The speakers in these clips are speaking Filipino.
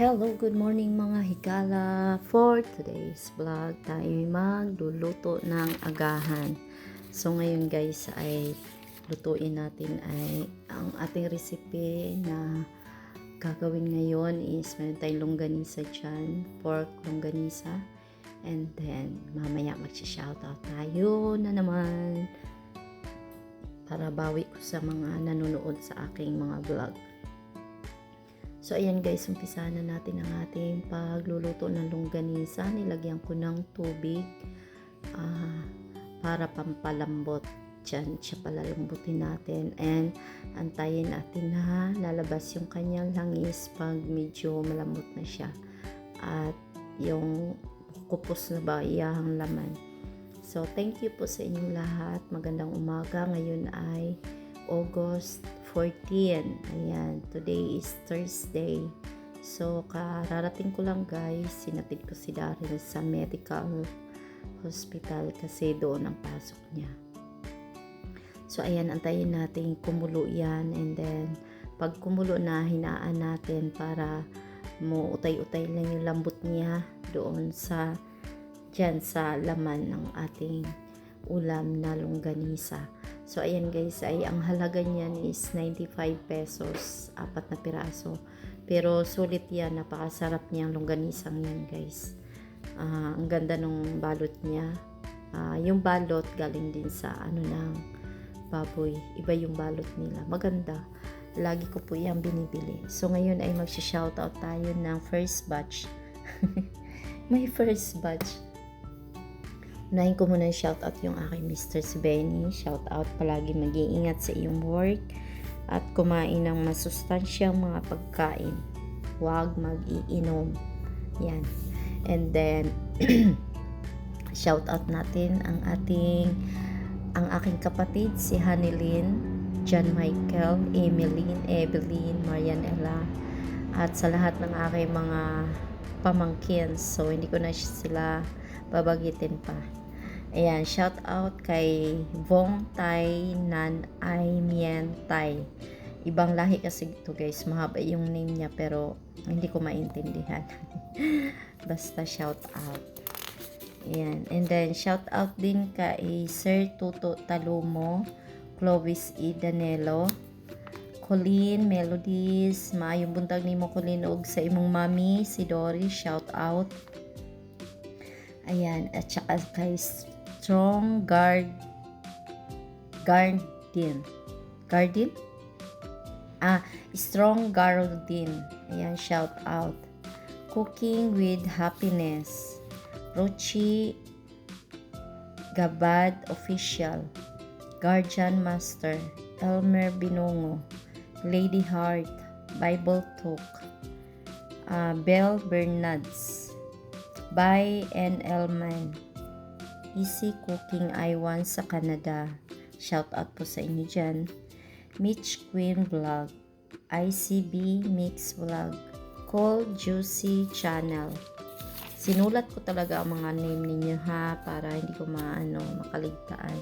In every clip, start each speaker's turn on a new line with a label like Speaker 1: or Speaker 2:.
Speaker 1: Hello, good morning mga higala. For today's vlog, tayo magluluto ng agahan. So ngayon guys ay lutuin natin ay ang ating recipe na gagawin ngayon is meron tayong longganisa dyan, pork longganisa. And then, mamaya mag-shoutout tayo na naman para bawi ko sa mga nanonood sa aking mga vlog. So, ayan guys, umpisahan na natin ang ating pagluluto ng longganisa. Nilagyan ko ng tubig ah, para pampalambot. Diyan siya palalambutin natin. And antayin natin na lalabas yung kanyang langis pag medyo malambot na siya. At yung kupos na ba iyahang laman. So, thank you po sa inyong lahat. Magandang umaga. Ngayon ay August 14. Ayan, today is Thursday. So, kararating ko lang guys, sinatid ko si Daryl sa medical hospital kasi doon ang pasok niya. So, ayan, antayin natin kumulo yan and then pag kumulo na, hinaan natin para mo utay-utay lang yung lambot niya doon sa dyan sa laman ng ating ulam na longganisa. So, ayan guys, ay ang halaga niyan is 95 pesos, apat na piraso. Pero sulit yan, napakasarap niyang longganisang yan guys. Ah, ang ganda ng balot niya. Ah, yung balot galing din sa ano ng baboy. Iba yung balot nila. Maganda. Lagi ko po yan binibili. So, ngayon ay magsha-shoutout tayo ng first batch. May first batch. Unahin ko muna shoutout yung aking Mr. Benny. Shoutout palagi mag-iingat sa iyong work at kumain ng masustansyang mga pagkain. Huwag mag-iinom. Yan. And then, shoutout natin ang ating ang aking kapatid si Hanilyn, John Michael, Emeline, Evelyn, Marianella at sa lahat ng aking mga pamangkin. So, hindi ko na sila babagitin pa. Ayan, shout out kay Vong Tai Nan Ai Mien Tai. Ibang lahi kasi ito guys, mahaba yung name niya pero hindi ko maintindihan. Basta shout out. Ayan, and then shout out din kay Sir Tuto Talumo, Clovis E. Danelo, Colleen Melodies, maayong buntag nimo Colleen og sa imong mami si Dory, shout out. Ayan, at saka kay Strong Guard Guardian. Guardian? Ah, Strong Guardian. Ayan, shout out. Cooking with Happiness. Rochi Gabad Official. Guardian Master. Elmer Binongo. Lady Heart. Bible Talk. Ah, Bell Bernards. By N. Elman. Easy Cooking Iwan sa Canada. Shout out po sa inyo dyan. Mitch Queen Vlog. ICB Mix Vlog. Cold Juicy Channel. Sinulat ko talaga ang mga name ninyo ha para hindi ko maano makaligtaan.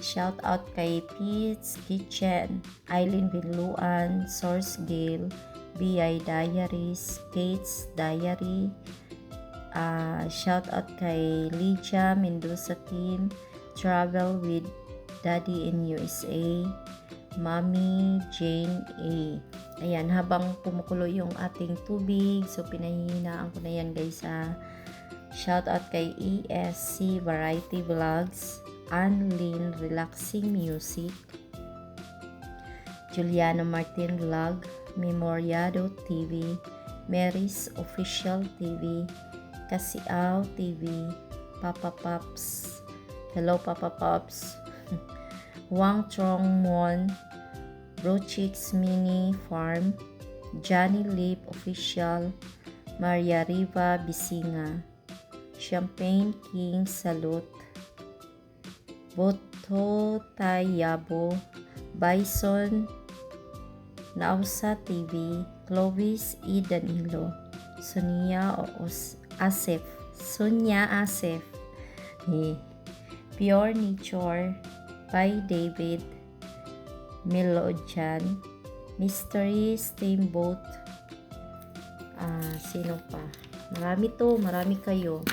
Speaker 1: Shout out kay Pete's Kitchen, Eileen Binluan, Source Gale, BI Diaries, Kate's Diary, uh, shout out kay Lydia Mendoza Team, Travel with Daddy in USA, Mommy Jane A. Ayan, habang kumukulo yung ating tubig, so pinahihinaan ko na yan guys sa shout out kay ESC Variety Vlogs, Anlin Relaxing Music, Juliana Martin Vlog, Memoriado TV, Mary's Official TV, Kasiaw TV, Papa Pops, Hello Papa Pops, Wang Trong Mon, Brochicks Mini Farm, Johnny Lip Official, Maria Riva Bisinga, Champagne King Salute, Boto Tayabo, Bison, Nausa TV, Clovis E. Danilo, Sonia Os Asif, Sonia Asif, eh, Pure Nature by David Melodjan, Mystery Steamboat, Ah, sino pa? Marami to, marami kayo.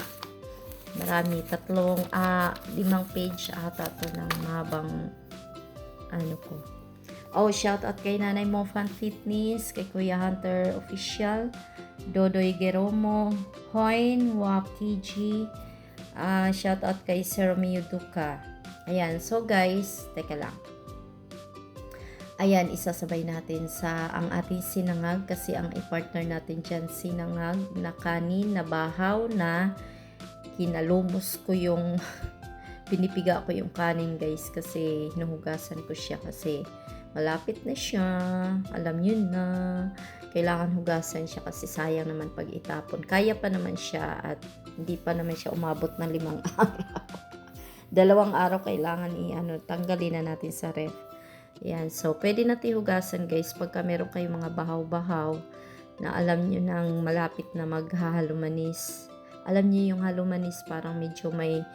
Speaker 1: Marami, tatlong, ah, limang page ata to ng mahabang, ano ko. Oh, shout out kay Nanay Mo Fan Fitness, kay Kuya Hunter Official, Dodoy Geromo, Hoin Wakiji, ah, shout out kay Sir Romeo Duca. Ayan, so guys, teka lang. Ayan, isasabay natin sa ang ating sinangag kasi ang i-partner natin dyan sinangag na kanin na bahaw na kinalumos ko yung pinipiga ko yung kanin guys kasi hinuhugasan ko siya kasi malapit na siya alam nyo na kailangan hugasan siya kasi sayang naman pag itapon kaya pa naman siya at hindi pa naman siya umabot ng limang araw dalawang araw kailangan i-ano tanggalin na natin sa ref yan so pwede natin hugasan guys pagka meron kayong mga bahaw-bahaw na alam nyo nang malapit na maghahalumanis alam niyo yung halumanis parang medyo may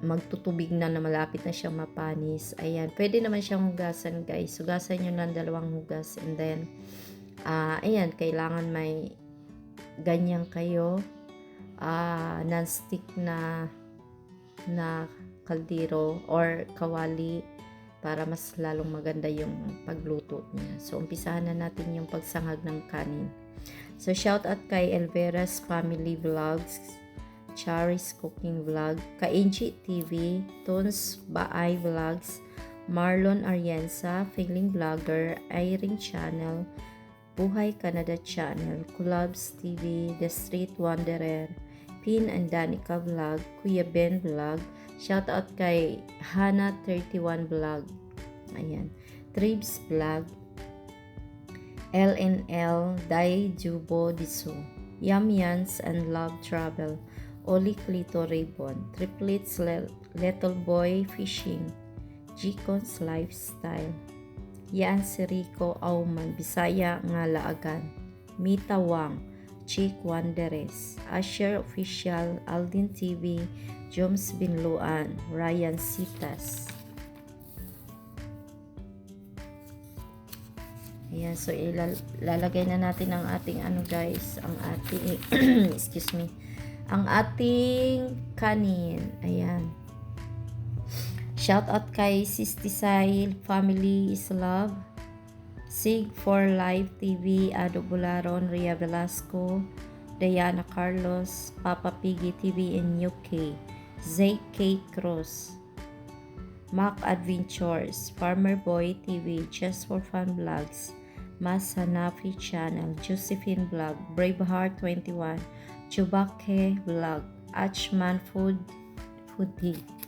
Speaker 1: magtutubig na na malapit na siyang mapanis. Ayan, pwede naman siyang hugasan guys. Hugasan nyo ng dalawang hugas and then, ah ayan, kailangan may ganyan kayo ah non-stick na na kaldero or kawali para mas lalong maganda yung pagluto niya. So, umpisahan na natin yung pagsangag ng kanin. So, shout out kay Elvera's Family Vlogs, Charis Cooking Vlog, Kainchi TV, Toons Baay Vlogs, Marlon Arienza, Feeling Vlogger, Irene Channel, Buhay Canada Channel, Kulabs TV, The Street Wanderer, Pin and Danica Vlog, Kuya Ben Vlog, shout out kay Hana31 Vlog, ayan, Tribs Vlog, LNL, Dai Jubo Diso, Yum Yans and Love Travel, Oli Clito Ribbon, Triplets Le- Little Boy Fishing, Jikon's Lifestyle, Yan si Rico Auman, Bisaya nga Laagan, Mita Wang, Chick Wanderes, Asher Official, Aldin TV, Joms Binluan, Ryan Sitas. Ayan, so ilalagay na natin ang ating ano guys, ang ating, excuse me, ang ating kanin. Ayan. Shout out kay Sistisail Family is Love. Sig for Live TV, Ado Bularon, Ria Velasco, Diana Carlos, Papa Piggy TV in UK, Zake K. Cruz, Mac Adventures, Farmer Boy TV, Just for Fun Vlogs, Mas Hanafi Channel, Josephine Vlog, Braveheart 21, Chubake Vlog, Achman Food, Foodie.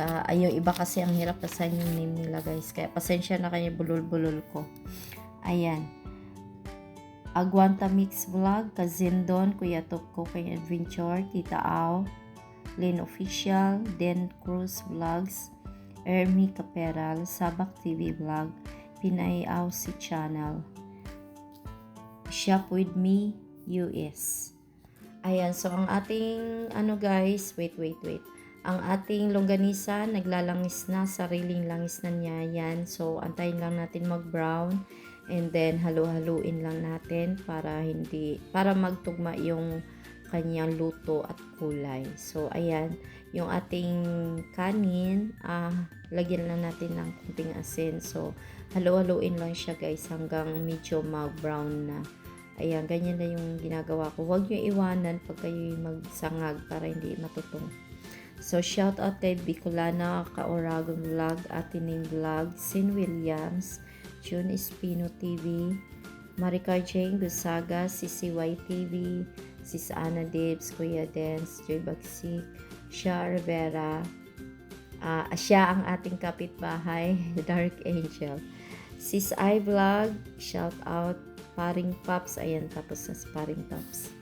Speaker 1: Ay, yung iba kasi ang hirap basahin yung name nila guys. Kaya pasensya na kayo bulol-bulol ko. Ayan. Aguanta Mix Vlog, Kazindon, Kuya Topko, kay Adventure, Tita Au, Lynn Official, Den Cruz Vlogs, Ermi Caperal, Sabak TV Vlog, Pinay Aussie Channel, Shop With Me, US. Ayan, so ang ating, ano guys, wait, wait, wait. Ang ating longganisa, naglalangis na, sariling langis na niya yan. So, antayin lang natin mag-brown. And then, halu-haluin lang natin para hindi, para magtugma yung kanyang luto at kulay. So, ayan, yung ating kanin, ah, lagyan lang natin ng kunting asin. So, halu-haluin lang siya guys hanggang medyo mag-brown na. Ayan, ganyan na yung ginagawa ko. Huwag nyo iwanan pag kayo magsangag para hindi matutong. So, shout out kay Bicolana, Kaoragon Vlog, Atining Vlog, Sin Williams, June Espino TV, Maricar Jane Gusaga, CCY TV, Sis Ana Debs, Kuya Dance, Joy Bagsik, Shia Rivera, uh, siya ang ating kapitbahay, Dark Angel. Sis I Vlog, shout out, Paring Pops, ayan tapos sa Paring Pops.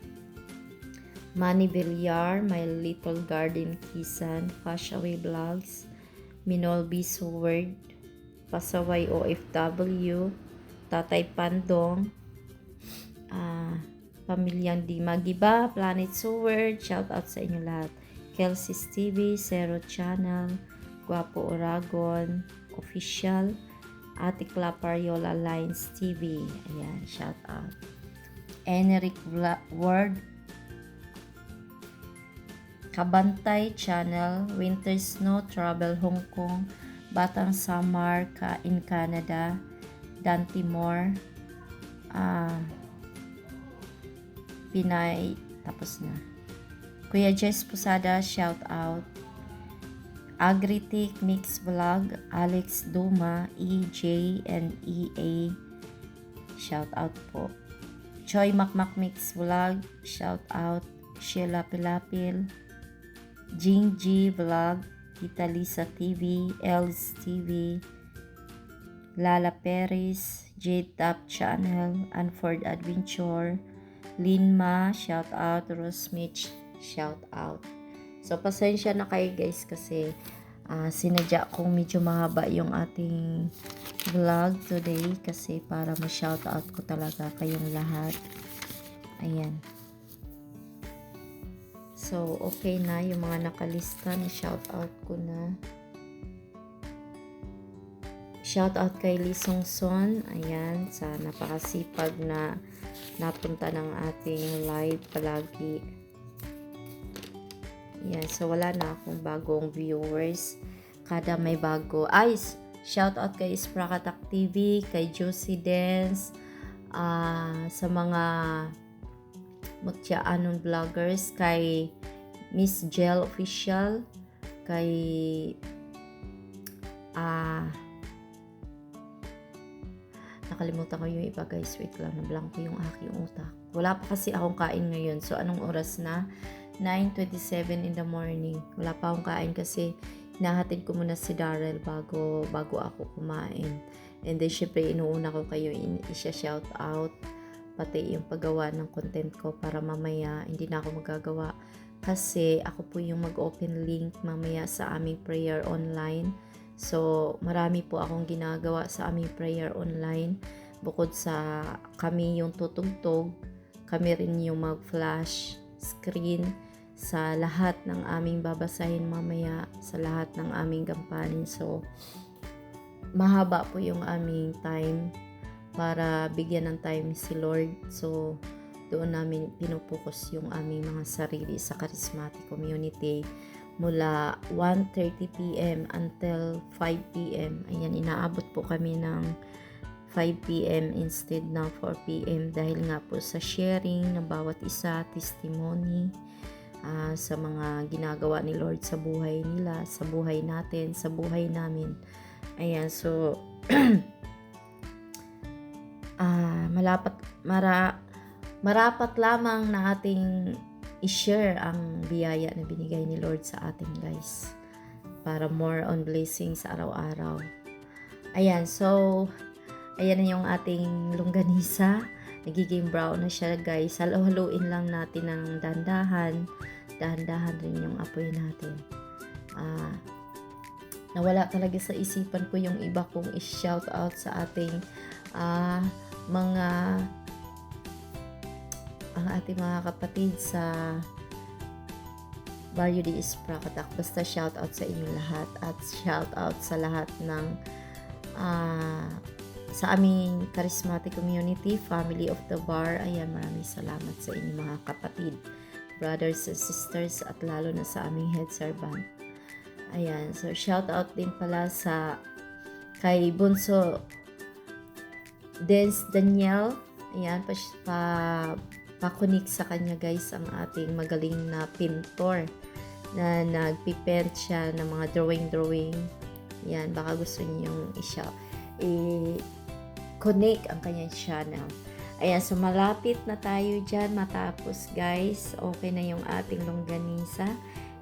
Speaker 1: Manny Villar, My Little Garden Kisan, Fashaway Vlogs, Minol B. Seward, Pasaway OFW, Tatay Pandong, ah, Pamilyang Di Magiba, Planet Seward, shout out sa inyo lahat. Kelsey's TV, Zero Channel, Guapo Oragon, Official, Ate Clapariola Lines TV. Ayan, shout out. Enric Ward, Kabantay Channel, Winter Snow Travel Hong Kong, Batang Samar ka in Canada, Dan Timor, ah, Pinay, tapos na. Kuya Jess Posada, shout out. Agritic Mix Vlog, Alex Duma, EJ and EA, shout out po. Choi Makmak Mix Vlog, shout out. Sheila Pilapil, Jing G Vlog, Tita Lisa TV, Els TV, Lala Perez, Jade Top Channel, Unford Adventure, Linma, shout out, Rosmich, shout out. So, pasensya na kayo guys kasi ah, sinadya kong medyo mahaba yung ating vlog today kasi para ma-shout out ko talaga kayong lahat. Ayan. So, okay na yung mga nakalista na shout out ko na. Shout out kay Lee Son. Ayan, sa napakasipag na napunta ng ating live palagi. Yan, so wala na akong bagong viewers. Kada may bago. Ay, shout out kay Sprakatak TV, kay Josie Dance, ah, sa mga Mutya-anon vloggers, kay Miss Gel Official, kay ah nakalimutan ko yung iba guys. Wait lang na blanco yung aking utak. Wala pa kasi akong kain ngayon. So anong oras na? 9.27 in the morning. Wala pa akong kain kasi nahatid ko muna si Darrell bago, bago ako kumain. And then, syempre, inuuna ko kayo in, isya-shout out pati yung paggawa ng content ko para mamaya hindi na ako magagawa kasi ako po yung mag-open link mamaya sa aming prayer online. So, marami po akong ginagawa sa aming prayer online. Bukod sa kami yung tutugtog, kami rin yung mag-flash screen sa lahat ng aming babasahin mamaya, sa lahat ng aming gampanin. So, mahaba po yung aming time para bigyan ng time si Lord. So, doon namin pinupokus yung aming mga sarili sa charismatic community mula 1.30pm until 5pm. Ayan, inaabot po kami ng 5pm instead ng 4pm dahil nga po sa sharing ng bawat isa, testimony, ah, sa mga ginagawa ni Lord sa buhay nila, sa buhay natin, sa buhay namin. Ayan, so ah malapat mara marapat lamang na ating i-share ang biyaya na binigay ni Lord sa atin, guys. Para more on blessings sa araw-araw. Ayan, so ayan na yung ating longganisa. Nagiging brown na siya, guys. Halo-haluin lang natin ng dandahan. Dahan-dahan rin yung apoy natin. Ah, nawala talaga sa isipan ko yung iba kong i-shout out sa ating ah, mga ang ating mga kapatid sa Barrio de Isprakatak. Basta shout out sa inyong lahat at shout out sa lahat ng ah, sa aming charismatic community, family of the bar. Ayan, maraming salamat sa inyong mga kapatid, brothers and sisters at lalo na sa aming head servant. Ayan, so shout out din pala sa kay Bunso Dens Daniel. Ayan, pa, pa pakunik sa kanya guys ang ating magaling na pintor na nagpipent siya ng mga drawing-drawing. Yan, baka gusto niyong isya, i-connect ang kanyang channel. Ayan, so malapit na tayo dyan matapos guys. Okay na yung ating longganisa.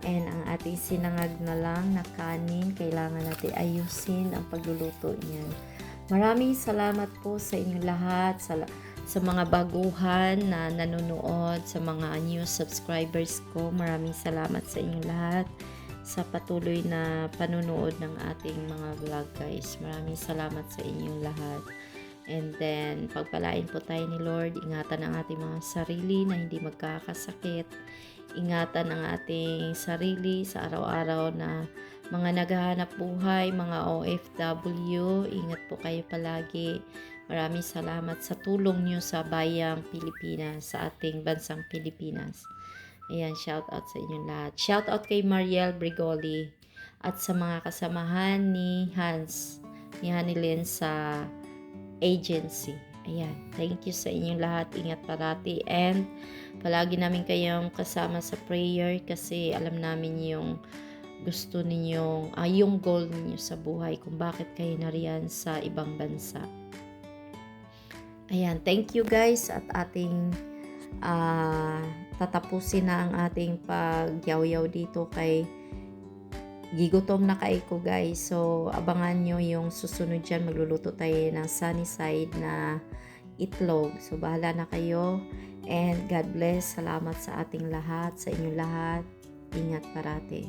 Speaker 1: And ang ating sinangag na lang na kanin, kailangan natin ayusin ang pagluluto niyan. Maraming salamat po sa inyong lahat, sa, sa mga baguhan na nanonood, sa mga new subscribers ko. Maraming salamat sa inyong lahat sa patuloy na panunood ng ating mga vlog guys. Maraming salamat sa inyong lahat. And then, pagpalain po tayo ni Lord, ingatan ang ating mga sarili na hindi magkakasakit. Ingatan ang ating sarili sa araw-araw na mga naghahanap buhay, mga OFW. Ingat po kayo palagi. Maraming salamat sa tulong nyo sa bayang Pilipinas, sa ating bansang Pilipinas. Ayan, shout out sa inyo lahat. Shout out kay Mariel Brigoli at sa mga kasamahan ni Hans, ni Hanilin sa agency. Ayan, thank you sa inyong lahat. Ingat parati and palagi namin kayong kasama sa prayer kasi alam namin yung gusto ninyong, ah, yung goal ninyo sa buhay kung bakit kayo nariyan sa ibang bansa. Ayan, thank you guys at ating ah, tatapusin na ang ating pagyaw-yaw dito kay gigutom na kay ko guys. So, abangan nyo yung susunod dyan. Magluluto tayo ng sunny side na itlog. So, bahala na kayo. And God bless. Salamat sa ating lahat, sa inyong lahat. Ingat parati.